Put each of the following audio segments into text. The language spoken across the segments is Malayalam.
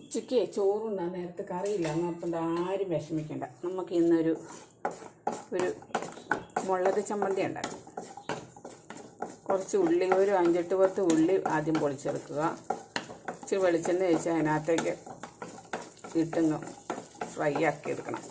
ഉച്ചയ്ക്ക് ചോറുണ്ടാ നേരത്തെ കറിയില്ല. എന്നോർത്തുകൊണ്ട് ആരും വിഷമിക്കണ്ട. നമുക്ക് ഇന്നൊരു ഒരു മുളക് ചമ്മന്തി ഉണ്ടാക്കാം. കുറച്ച് ഉള്ളി ഒരു അഞ്ചെട്ട് പത്ത് ഉള്ളി ആദ്യം പൊളിച്ചെടുക്കുക. ഇച്ചിരി വെളിച്ചെണ്ണ വെച്ച് അതിനകത്തേക്ക് ഇട്ടൊന്ന് ഫ്രൈ ആക്കി എടുക്കണം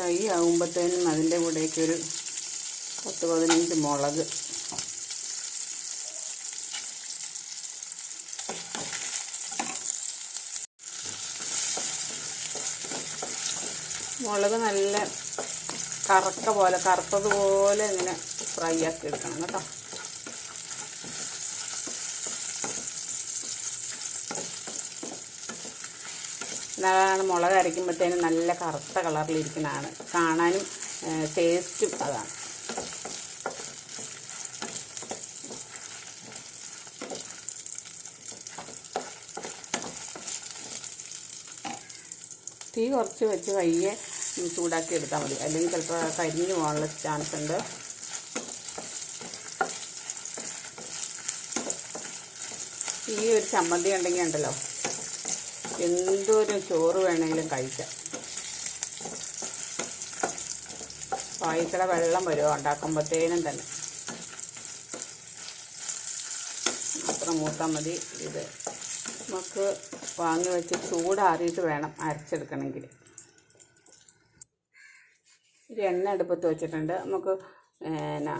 ഫ്രൈ ആകുമ്പോഴത്തേനും അതിന്റെ കൂടെയൊക്കെ ഒരു പത്ത് പതിനഞ്ച് മുളക്. മുളക് നല്ല കറക്ക പോലെ കറുത്തതുപോലെ ഇങ്ങനെ ഫ്രൈ ആക്കി എടുക്കണം കേട്ടോ. എന്നാലാണ് മുളക് അരയ്ക്കുമ്പോഴത്തേനും നല്ല കറുത്ത കളറിലിരിക്കുന്നതാണ്. കാണാനും ടേസ്റ്റും അതാണ്. തീ കുറച്ച് വെച്ച് പയ്യെ ചൂടാക്കി എടുത്താൽ മതി. അല്ലെങ്കിൽ ചിലപ്പോൾ കരിഞ്ഞു പോകാനുള്ള ചാൻസ് ഉണ്ട്. ഈ ഒരു ചമ്മന്തി ഉണ്ടെങ്കിൽ ഉണ്ടല്ലോ. എന്തൊരു ചോറ് വേണമെങ്കിലും കഴിക്കാം. വായിക്കട വെള്ളം വരുമോ ഉണ്ടാക്കുമ്പോഴത്തേനും തന്നെ. അത്ര മൂത്താൽ മതി. ഇത് നമുക്ക് വാങ്ങി വെച്ച് ചൂടാറിയിട്ട് വേണം അരച്ചെടുക്കണമെങ്കിൽ. ഒരു എണ്ണ അടുപ്പത്ത് വെച്ചിട്ടുണ്ട്. നമുക്ക് എന്നാ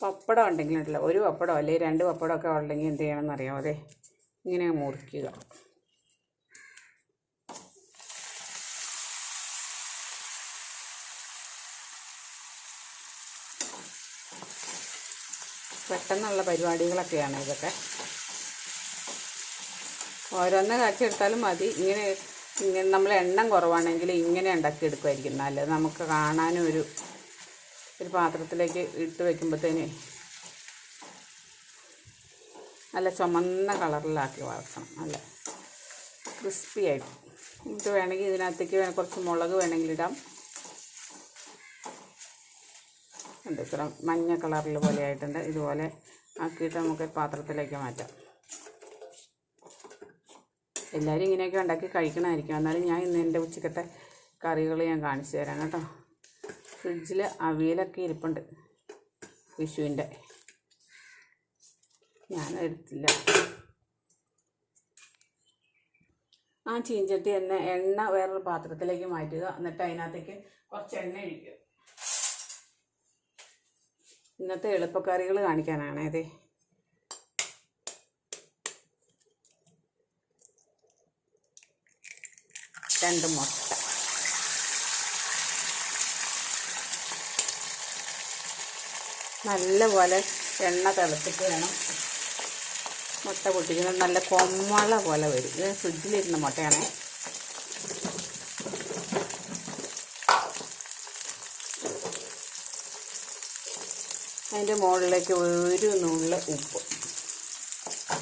പപ്പടം ഉണ്ടെങ്കിൽ ഉണ്ടല്ലോ ഒരു പപ്പടം അല്ലെങ്കിൽ രണ്ട് പപ്പടമൊക്കെ ഉണ്ടെങ്കിൽ എന്ത് ചെയ്യണമെന്ന് അതെ. ഇങ്ങനെ മുറിക്കുക. പെട്ടെന്നുള്ള പരിപാടികളൊക്കെയാണ് ഇതൊക്കെ. ഓരോന്ന് കാച്ചെടുത്താലും മതി. ഇങ്ങനെ ഇങ്ങനെ നമ്മൾ എണ്ണം കുറവാണെങ്കിൽ ഇങ്ങനെ ഉണ്ടാക്കിയെടുക്കുമായിരിക്കും നല്ലത് നമുക്ക് കാണാനും ഒരു ഒരു പാത്രത്തിലേക്ക് ഇട്ട് വയ്ക്കുമ്പോഴത്തേന് നല്ല ചുമന്ന കളറിലാക്കി വളർത്തണം. നല്ല ക്രിസ്പി ആയിട്ട് ഇത് വേണമെങ്കിൽ ഇതിനകത്തേക്ക് കുറച്ച് മുളക് വേണമെങ്കിൽ ഇടാം. ഉണ്ട്. ഇത്ര മഞ്ഞ കളറിൽ പോലെ ആയിട്ടുണ്ട്. ഇതുപോലെ ആക്കിയിട്ട് നമുക്ക് പാത്രത്തിലേക്ക് മാറ്റാം. എല്ലാവരും ഇങ്ങനെയൊക്കെ ഉണ്ടാക്കി കഴിക്കണമായിരിക്കും. എന്നാലും ഞാൻ ഇന്ന് എന്റെ ഉച്ചക്കത്തെ കറികൾ ഞാൻ കാണിച്ചു തരാം കേട്ടോ. ഫ്രിഡ്ജിൽ അവിയലൊക്കെ ഇരിപ്പുണ്ട് വിഷുവിന്റെ. ഞാൻ എടുത്തില്ല. ആ ചീഞ്ചട്ടി എണ്ണ എണ്ണ വേറൊരു പാത്രത്തിലേക്ക് മാറ്റുക. എന്നിട്ട് അതിനകത്തേക്ക് കുറച്ച് എണ്ണ ഒഴിക്കുക. ഇന്നത്തെ എളുപ്പക്കറികൾ കാണിക്കാനാണ് അതെ. രണ്ട് മുട്ട. നല്ലപോലെ എണ്ണ തിളച്ചിട്ട് വേണം. മുട്ട പൊട്ടിക്കുന്നത് നല്ല കൊമ്മള പോലെ വരും. ഇത് ഫ്രിഡ്ജിലിരുന്ന മുട്ടയാണേ. അതിന്റെ മുകളിലേക്ക് ഒരു നുള്ളിൽ ഉപ്പ്.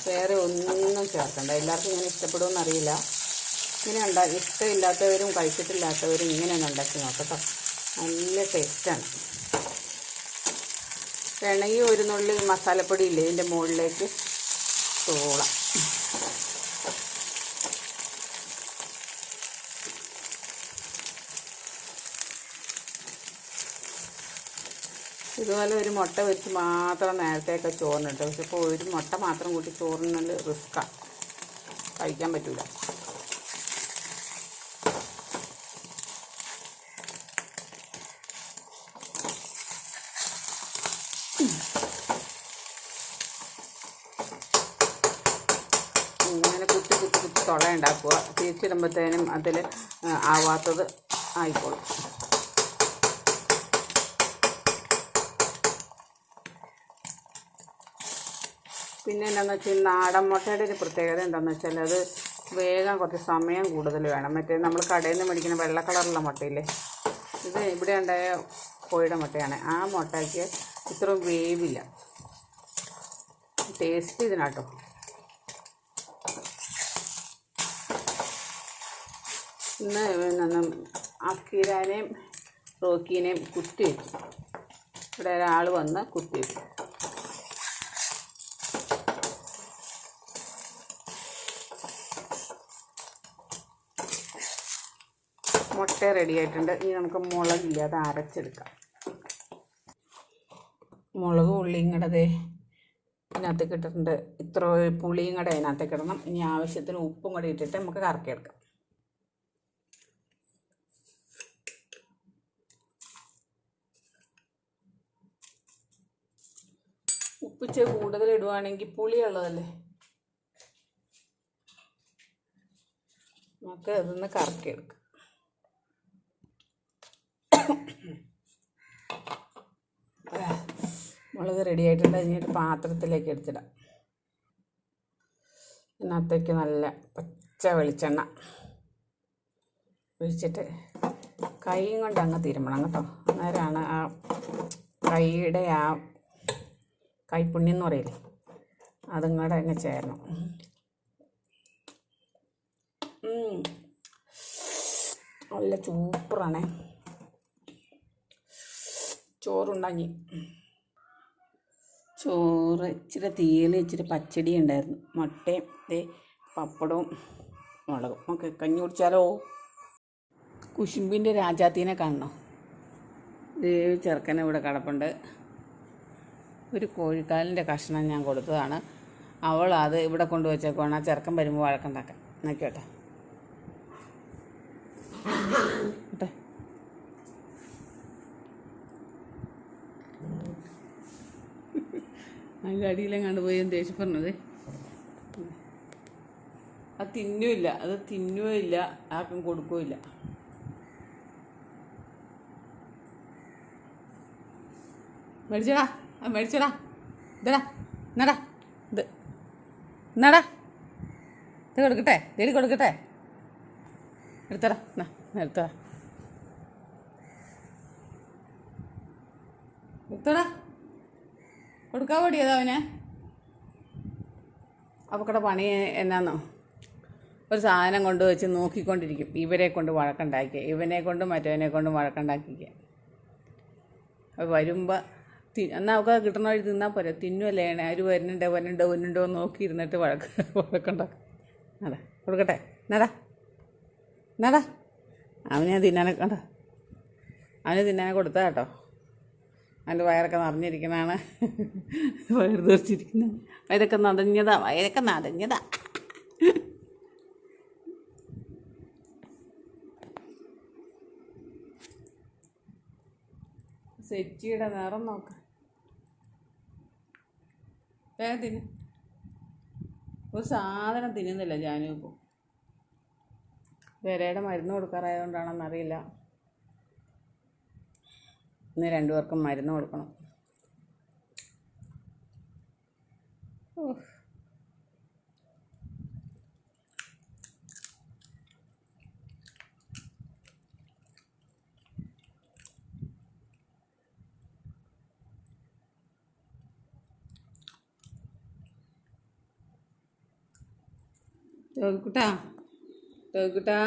വേറെ ഒന്നും ചേർക്കണ്ട. എല്ലാവർക്കും ഇങ്ങനെ ഇഷ്ടപ്പെടുമെന്ന് അറിയില്ല. ഇങ്ങനെ ഉണ്ടാ ഇഷ്ടമില്ലാത്തവരും കഴിച്ചിട്ടില്ലാത്തവരും ഇങ്ങനെ ഉണ്ടാക്കി നോക്കട്ടോ. നല്ല ടേസ്റ്റാണ്. വേണമെങ്കിൽ ഒരു നുള്ളി മസാലപ്പൊടി ഇല്ലേ ഇതിന്റെ മുകളിലേക്ക് തോളാം ഇതുപോലെ ഒരു മുട്ട വെച്ച് മാത്രം നേരത്തെയൊക്കെ ചോറിനിട്ട്. പക്ഷെ ഇപ്പോൾ ഒരു മുട്ട മാത്രം കൂട്ടി ചോറിനാൽ റിസ്ക്കാണ് കഴിക്കാൻ പറ്റില്ല ഇങ്ങനെ കുത്തി കുത്തി കുത്തി തുള ഉണ്ടാക്കുക. തിരിച്ചിടുമ്പോഴത്തേനും അതിൽ ആവാത്തത് ആയിക്കോളും. പിന്നെ എന്താണെന്ന് വെച്ചാൽ നാടൻ മുട്ടയുടെ ഒരു പ്രത്യേകത എന്താണെന്ന് വെച്ചാൽ അത് വേഗം കുറച്ച് സമയം കൂടുതൽ വേണം. മറ്റേ നമ്മൾ കടയിൽ നിന്ന് മേടിക്കുന്ന വെള്ള കളറുള്ള മുട്ടയില്ലേ? ഇത് ഇവിടെ ഉണ്ടായ കോഴിയുടെ മുട്ടയാണ്. ആ മുട്ടയ്ക്ക് ഇത്ര വേവില്ല. ടേസ്റ്റ് ഇതിനാട്ടോ. ഇന്ന് നിന്ന് അക്കീരാനേയും റോക്കീനേയും കുത്തി വെച്ചു. ഇവിടെ ഒരാൾ വന്ന് കുത്തി വെച്ചു. മുട്ട റെഡി ആയിട്ടുണ്ട്. ഇനി നമുക്ക് മുളകില്ല അത് അരച്ചെടുക്കാം. മുളക് ഉള്ളിയും കൂടെ ദേ കിട്ടിട്ടുണ്ട് ഇത്ര പുളിയും കൂടെ അതിനകത്തേക്ക് ഇടണം. ഇനി ആവശ്യത്തിന് ഉപ്പും കൂടെ ഇട്ടിട്ട് നമുക്ക് കറക്കിയെടുക്കാം. ഉപ്പിച്ച് കൂടുതൽ ഇടുവാണെങ്കിൽ പുളിയുള്ളതല്ലേ? നമുക്ക് അതൊന്ന് കറക്കിയെടുക്കാം. മുളക് റെഡി ആയിട്ടുണ്ട്. അതിനൊരു പാത്രത്തിലേക്ക് എടുത്തിടാം. ഇതിനകത്തേക്ക് നല്ല പച്ച വെളിച്ചെണ്ണ ഒഴിച്ചിട്ട് കൈയും കൊണ്ട് അങ്ങ് തിരുമണം കേട്ടോ. അന്നേരമാണ് ആ കൈയുടെ ആ കൈപ്പുണ്യം എന്ന് പറയില്ലേ അതും കൂടെ അങ്ങ് ചേരണം. നല്ല സൂപ്പറാണേ ചോറുണ്ടാക്കി ചോറ് ഇച്ചിരി തീയൽ ഇച്ചിരി പച്ചടി ഉണ്ടായിരുന്നു. മുട്ടയും പപ്പടവും മുളകും ഒക്കെ കഞ്ഞി കുടിച്ചാലോ? കുശുമ്പിന്റെ രാജാത്തീനെ കാണണോ? ദേ ചെറുക്കനെ ഇവിടെ കിടപ്പുണ്ട്. ഒരു കോഴിക്കാലിന്റെ കഷ്ണം ഞാൻ കൊടുത്തതാണ്. അവൾ അത് ഇവിടെ കൊണ്ടുവച്ചേക്കുവാണ്. ആ ചെറുക്കൻ വരുമ്പോൾ വഴക്കുണ്ടാക്കാൻ നോക്കിയോട്ടെ കേട്ടെ അതിന്റെ അടിയിലെങ്ങാണ്ട് പോയി ദേഷ്യം പറഞ്ഞത്. അത് തിന്നുമില്ല. അത് തിന്നുകയില്ല ആർക്കും കൊടുക്കുകയില്ല മേടിച്ചടാ. ആ മേടിച്ചടാ. ഇതടാ. എന്നടാ ഇത്. എന്നടാ ഇത് കൊടുക്കട്ടെ. ദേടി കൊടുക്കട്ടെ. എടുത്തടാ. എന്നാ എടുത്തടാ. എടുത്തടാ. കൊടുക്കാൻ വേണ്ടിയതാ അവന്? അവക്കടെ പണി എന്നാന്നോ? ഒരു സാധനം കൊണ്ട് വെച്ച് നോക്കിക്കൊണ്ടിരിക്കും. ഇവരെ കൊണ്ട് വഴക്കുണ്ടാക്കിയ ഇവനെ കൊണ്ട് മറ്റവനെ കൊണ്ട് വഴക്കുണ്ടാക്കിക്കുക അത് വരുമ്പോൾ തി എന്നാൽ അവൾക്ക് കിട്ടണ വഴി തിന്നാൽ പോരെ. തിന്നുമല്ലേ ആര് വരുന്നുണ്ടോ വരുന്നുണ്ടോ വരുന്നുണ്ടോ നോക്കിയിരുന്നിട്ട് വഴക്ക് വഴക്കുണ്ടാക്കും. അതെ കൊടുക്കട്ടെ. എന്നാടാ എന്നാടാ അവനെ തിന്നാനെ കണ്ട അവന് തിന്നാനെ കൊടുത്താ കേട്ടോ. അതിന്റെ വയറൊക്കെ നിറഞ്ഞിരിക്കണാണ് വയറ് തീർച്ചിരിക്കുന്നത് വയറൊക്കെ നനഞ്ഞതാ വയറൊക്കെ നനഞ്ഞതാ സെച്ചിയുടെ നിറം നോക്ക. വേഗം തിന്നു. ഒരു സാധനം തിന്നുന്നില്ല ഞാനും ഇപ്പോൾ വിരയുടെ മരുന്ന് കൊടുക്കാറായതുകൊണ്ടാണെന്നറിയില്ല. ഇന്ന് രണ്ടു പേർക്കും മരുന്ന് കൊടുക്കണം ഓഹ്. ടോക്കുട്ടാ ടോക്കുട്ടാ